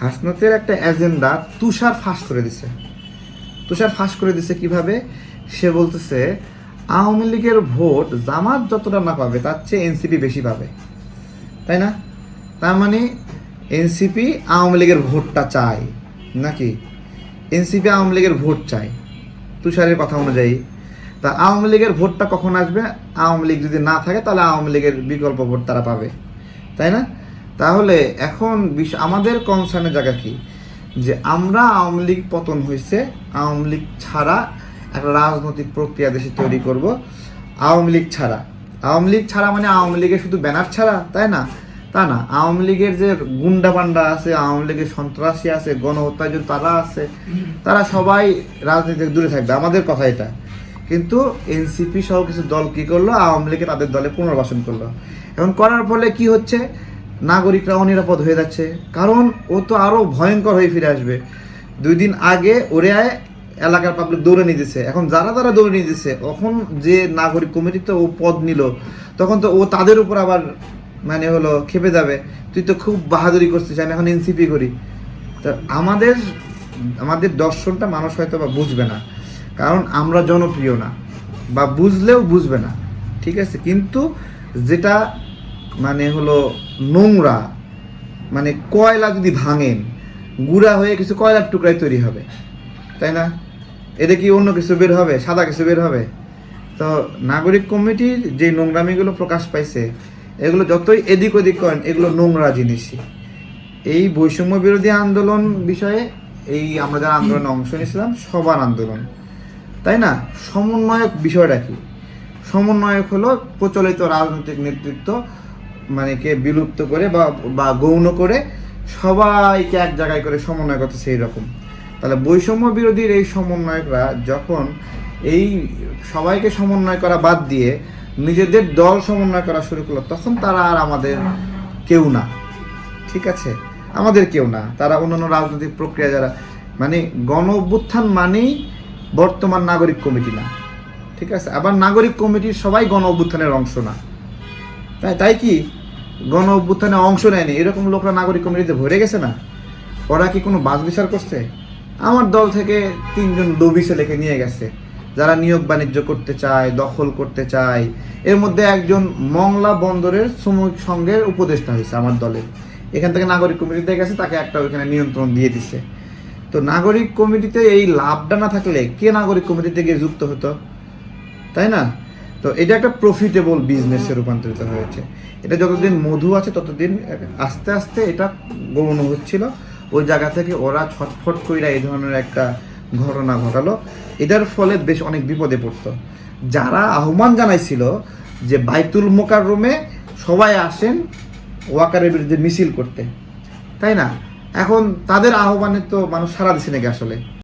হাসনাতের একটা এজেন্ডা তুষার ফাঁস করে দিছে। তুষার ফাঁস করে দিছে কীভাবে? সে বলতেছে, আওয়ামী লীগের ভোট জামাত যতটা না পাবে, তার চেয়ে এনসিপি বেশি পাবে। তাই না? তার মানে এনসিপি আওয়ামী লীগের ভোটটা চায়, নাকি? এনসিপি আওয়ামী লীগের ভোট চায়। তুষারের কথা অনুযায়ী, তা আওয়ামী লীগের ভোটটা কখন আসবে? আওয়ামী লীগ যদি না থাকে, তাহলে আওয়ামী লীগের বিকল্প ভোট তারা পাবে। তাই না? তাহলে এখন আমাদের কনসার্নের জায়গা কি? যে আমরা আওয়ামী লীগ পতন হয়েছে আওয়ামী লীগ ছাড়া একটা রাজনৈতিক প্রক্রিয়া দেশে তৈরি করব। আওয়ামী লীগ ছাড়া। আওয়ামী লীগ ছাড়া মানে আওয়ামী লীগের শুধু ব্যানার ছাড়া, তাই না? তা না, আওয়ামী লীগের যে গুন্ডা পান্ডা আছে, আওয়ামী লীগের সন্ত্রাসী আছে, গণহত্যার যে তারা আছে, তারা সবাই রাজনীতি থেকে দূরে থাকবে। আমাদের কথা এটা। কিন্তু এনসিপি সহ কিছু দল কি করল? আওয়ামী লীগকে তাদের দলে পুনর্বাসন করল। এখন করার ফলে কি হচ্ছে? নাগরিকরা অনিরাপদ হয়ে যাচ্ছে। কারণ ও তো আরও ভয়ঙ্কর হয়ে ফিরে আসবে। দুই দিন আগে ওরে এলাকার পাবলিক দৌড়ে নিয়ে দিচ্ছে এখন যারা যারা দৌড়ে নিয়ে দিচ্ছে তখন যে নাগরিক কমিটিতে ও পদ নিল, তখন তো ও তাদের উপর আবার মানে হলো খেপে যাবে। তুই তো খুব বাহাদুরি করছিস, আমি এখন এনসিপি করি। তো আমাদের আমাদের দর্শনটা মানুষ হয়তো বা বুঝবে না। কারণ আমরা জনপ্রিয় না। বা বুঝলেও বুঝবে না। ঠিক আছে? কিন্তু যেটা মানে হলো নোংরা মানে কয়লা যদি ভাঙেন, গুঁড়া হয়ে কিছু কয়লার টুকরাই তৈরি হবে, তাই না? এতে কি অন্য কিছু বের হবে, সাদা কিছু বের হবে? তো নাগরিক কমিটির যে নোংরামিগুলো প্রকাশ পাইছে, এগুলো যতই এদিক ওদিক করেন, এগুলো নোংরা জিনিসই। এই বৈষম্য বিরোধী আন্দোলন বিষয়ে এই আমরা যারা আন্দোলনে অংশ নিয়েছিলাম, সবার আন্দোলন। তাই না? সমন্বয়ক বিষয়টা কি? সমন্বয়ক হলো প্রচলিত রাজনৈতিক নেতৃত্ব মানে কে বিলুপ্ত করে বা বা গৌণ করে সবাইকে এক জায়গায় করে সমন্বয় করতে সেই রকম। তাহলে বৈষম্য বিরোধীর এই সমন্বয়করা যখন এই সবাইকে সমন্বয় করা বাদ দিয়ে নিজেদের দল সমন্বয় করা শুরু করল, তখন তারা আর আমাদের কেউ না। ঠিক আছে? আমাদের কেউ না। তারা অন্যান্য রাজনৈতিক প্রক্রিয়া যারা মানে গণ অভ্যুত্থান মানেই বর্তমান নাগরিক কমিটি না। ঠিক আছে? আবার নাগরিক কমিটির সবাই গণ অভ্যুত্থানের অংশ না। তাই তাই কি? গণ অভ্যুত্থানে অংশ নেয়নি। এরকম লোকরা নাগরিক কমিটিতে ভরে গেছে না? ওরা কি কোনো বাস বিচার করছে? আমার দল থেকে তিনজন লবি ছেলেকে নিয়ে গেছে, যারা নিয়োগ বাণিজ্য করতে চায়, দখল করতে চায়। এর মধ্যে একজন মংলা বন্দরের শ্রমিক সংঘের উপদেষ্টা হয়েছে আমার দলের। এখান থেকে নাগরিক কমিটিতে গেছে, তাকে একটা ওইখানে নিয়ন্ত্রণ দিয়ে দিছে। তো নাগরিক কমিটিতে এই লাভটা না থাকলে কে নাগরিক কমিটিতে গিয়ে যুক্ত হতো? তাই না? তো এটা একটা প্রফিটেবল বিজনেসে রূপান্তরিত হয়েছে। এটা যতদিন মধু আছে, ততদিন আস্তে আস্তে এটা গৌণ হচ্ছিল। ওই জায়গা থেকে ওরা ছটফট কইরা এই ধরনের একটা ঘটনা ঘটালো। এটার ফলে বেশ অনেক বিপদে পড়তো। যারা আহ্বান জানাইছিল যে বাইতুল মোকার রুমে সবাই আসেন ওয়াকারের বিরুদ্ধে মিছিল করতে। তাই না? এখন তাদের আহ্বানে তো মানুষ সারা দিচ্ছে নাকি আসলে?